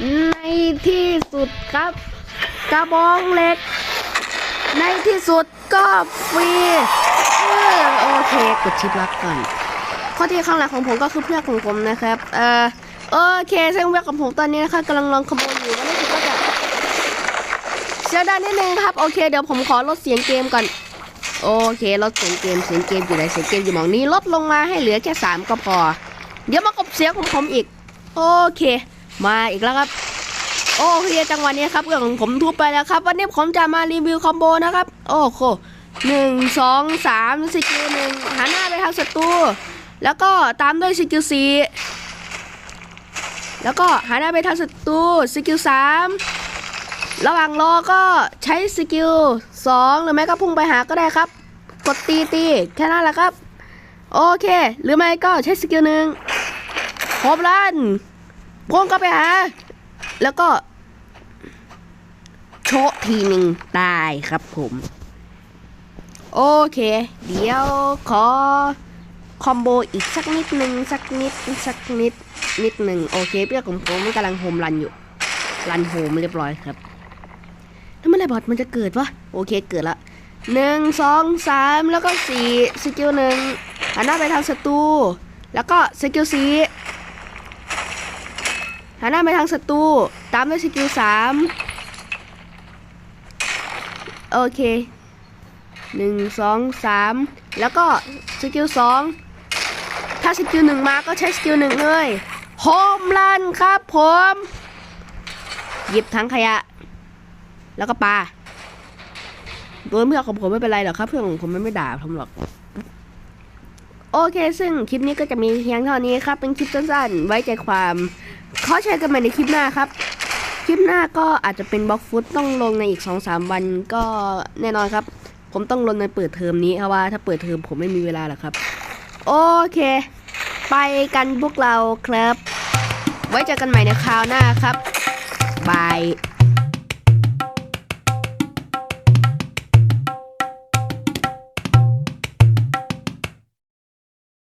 ในที่สุดครับ กระบองเหล็ก ในที่สุดก็ฟรีออโอเคกดชิปลักก่อน ข้อที่ข้างหลังของผมก็คือเพื่อนของผมนะครับ เออโอเคซึ่งเพื่อนของผมตอนนี้นะครับกำลังลองขโมยอยู่ก็รู้สึกว่าจะเสียดายนิดนึงครับ โอเค เดี๋ยวผมขอลดเสียงเกมก่อน โอเคลดเสียงเกมเสียงเกมอยู่ไหนเสียงเกมอยู่หมองนี้ลดลงมาให้เหลือแค่สามก็พอ เดี๋ยวมากบเสียงของผมอีก โอเค มาอีกแล้วครับ โอเคจังหวะนี้ครับเรื่องของผมทุบไปแล้วครับ วันนี้ผมจะมารีวิวคอมโบนะครับ โอ้โหหนึ่งสองสามสกิลหนึ่งหันหน้าไปทางศัตรูแล้วก็ตามด้วยสกิลสี่แล้วก็หันหน้าไปทางศัตรูสกิลสามระหว่างรอก็ใช้สกิลสองหรือไม่ก็พุ่งไปหาก็ได้ครับ กดตีตีแค่นั้นแหละครับ โอเค หรือไม่ก็ใช้สกิลหนึ่งครบลัน พุ่งก็ไปหา แล้วก็ โชะทีหนึ่งตายครับผม โอเค เดี๋ยวขอ คอมโบอีกสักนิดหนึ่งสักนิด สักนิด นิดหนึ่งโอเค เพื่อนของผมกำลังโฮมรันอยู่รันโฮมเรียบร้อยครับแล้วเมื่อไรบอทมันจะเกิดวะโอเคเกิดละหนึ่งสองสามแล้วก็สี่สกิลหนึ่งหันหน้าไปทางศัตรูแล้วก็สกิลสี่ หันหน้าไปทางศัตรูตามด้วยสกิลสามโอเคหนึ่งสองสามแล้วก็สกิลสองถ้าสกิลหนึ่งมาก็ใช้สกิลหนึ่งเลยโฮมรันครับผมหยิบทั้งขยะ แล้วก็ปลาโดนเพื่อนของผมไม่เป็นไรหรอกครับ เพื่อนของผมไม่ไม่ด่าผมหรอก โอเค ซึ่งคลิปนี้ก็จะมีเพียงเท่านี้ครับ เป็นคลิปสั้นๆ ไว้ใจความ ขอแชร์กันใหม่ในคลิปหน้าครับ คลิปหน้าก็อาจจะเป็นบล็อกฟุตต้องลงในอีก 2-3 วันก็แน่นอนครับ ผมต้องลงในเปิดเทอมนี้เพราะว่าถ้าเปิดเทอมผมไม่มีเวลาหรอกครับ โอเค ไปกันพวกเราครับ ไว้เจอกันใหม่ในคราวหน้าครับบาย